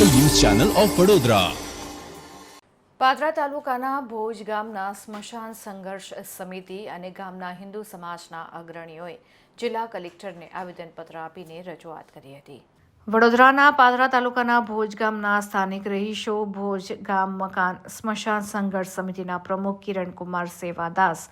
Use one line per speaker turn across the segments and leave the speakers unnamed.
Channel of Vadodara.
Padra તાલુકાના ભોજ ગામના સ્મશાન સંઘર્ષ સમિતિ અને ગામના હિન્દુ સમાજના અગ્રણીઓએ જિલ્લા કલેક્ટરને આવેદનપત્ર આપીને રજૂઆત કરી હતી. વડોદરાના પાદરા તાલુકાના ભોજ ગામના સ્થાનિક રહીશો ભોજ ગામ મકાન સ્મશાન સંઘર્ષ સમિતિના પ્રમુખ કિરણકુમાર સેવાદાસ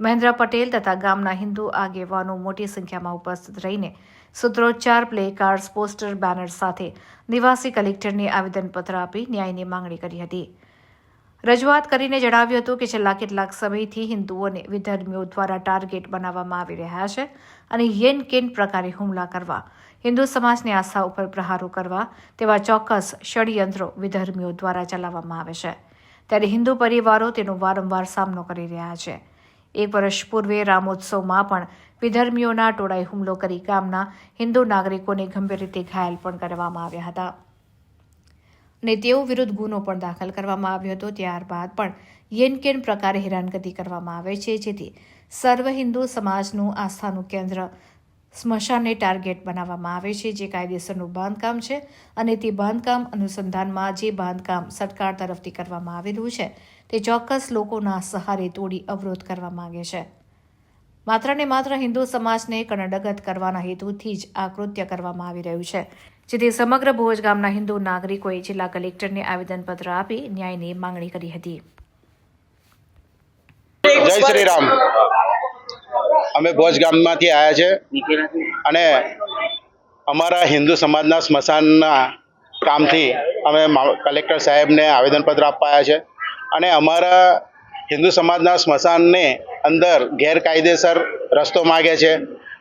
મહેન્દ્ર પટેલ તથા ગામના હિન્દુ આગેવાનો મોટી સંખ્યામાં ઉપસ્થિત રહીને સૂત્રોચ્ચાર પ્લે કાર્ડ્સ પોસ્ટર બેનર સાથે નિવાસી કલેક્ટરને આવેદનપત્ર આપી ન્યાયની માંગણી કરી હતી. રજૂઆત કરીને જણાવ્યું હતું કે છેલ્લા કેટલાક સમયથી હિન્દુઓને વિધર્મીઓ દ્વારા ટાર્ગેટ બનાવવામાં આવી રહ્યા છે અને યેન કેન પ્રકારે હુમલા કરવા, હિન્દુ સમાજની આસ્થા ઉપર પ્રહારો કરવા તેવા ચોક્કસ ષડયંત્રો વિધર્મીઓ દ્વારા ચલાવવામાં આવે છે. ત્યારે હિન્દુ પરિવારો તેનો વારંવાર સામનો કરી રહ્યા છે. એક વર્ષ પૂર્વે રામોત્સવમાં પણ વિધર્મીઓના ટોળાએ હુમલો કરી ગામના હિન્દુ નાગરિકોને ગંભીર રીતે ઘાયલ પણ કરવામાં આવ્યા હતા. અને તેઓ વિરુદ્ધ ગુનો પણ દાખલ કરવામાં આવ્યો હતો. ત્યારબાદ પણ યેનકેન પ્રકારે હેરાનગતિ કરવામાં આવે છે. જેથી સર્વ હિન્દુ સમાજનું આસ્થાનું કેન્દ્ર સ્મશાનને ટાર્ગેટ બનાવવામાં આવે છે, જે કાયદેસરનું બાંધકામ છે અને તે બાંધકામ અનુસંધાનમાં જે બાંધકામ સરકાર તરફથી કરવામાં આવેલું છે, તે ચોક્કસ લોકોના સહારે તોડી અવરોધ કરવા માંગે છે. માત્ર ને માત્ર હિન્દુ સમાજને કણડગત કરવાના હેતુથી જ આ કૃત્ય કરવામાં આવી રહ્યું છે, જેથી સમગ્ર ભોજ ગામના હિન્દુ નાગરિકોએ જિલ્લા કલેક્ટરને આવેદનપત્ર આપી ન્યાયની માંગણી કરી હતી.
જય શ્રી રામ. અમે ભોજ ગામમાંથી આવ્યા છે. અને અમારા હિન્દુ સમાજના સ્મશાનના કામથી અમે કલેક્ટર સાહેબને આવેદનપત્ર આપવા છે. અને અમારા હિન્દુ સમાજના સ્મશાનને અંદર ગેરકાયદેસર રસ્તો માગે છે.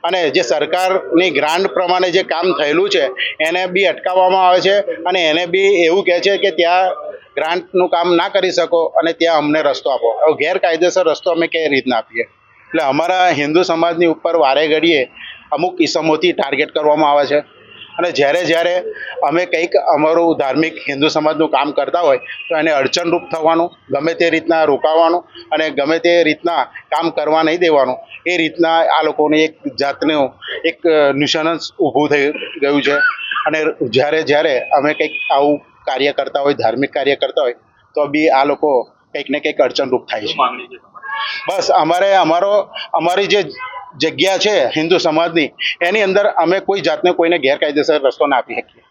અને જે સરકારની ગ્રાન્ટ પ્રમાણે જે કામ થયેલું છે, એને બી અટકાવવામાં આવે છે અને એને બી એવું કહે છે કે ત્યાં ગ્રાન્ટનું કામ ના કરી શકો અને ત્યાં અમને રસ્તો આપો. ગેરકાયદેસર રસ્તો અમે કઈ રીતના આપીએ? એટલે અમારા હિન્દુ સમાજની ઉપર વારે ઘડીએ અમુક ઇસમોથી ટાર્ગેટ કરવામાં આવે છે. અને જ્યારે જ્યારે અમે કંઈક અમારું ધાર્મિક હિન્દુ સમાજનું કામ કરતા હોય, તો એને અડચણરૂપ થવાનું, ગમે તે રીતના રોકાવાનું અને ગમે તે રીતના કામ કરવા નહીં દેવાનું, એ રીતના આ લોકોની એક જાતનું એક નિશાનસ ઊભું થઈ ગયું છે. અને જ્યારે જ્યારે અમે કંઈક આવું કાર્ય કરતા હોય, ધાર્મિક કાર્ય કરતા હોય, તો બી આ લોકો કંઈક ને કંઈક અડચણરૂપ થાય છે. બસ અમારે અમારો, અમારી જે જગ્યા છે હિન્દુ સમાજની, એની અંદર અમે કોઈ જાતને કોઈને ગેરકાયદેસર રસ્તો ના આપી શકીએ.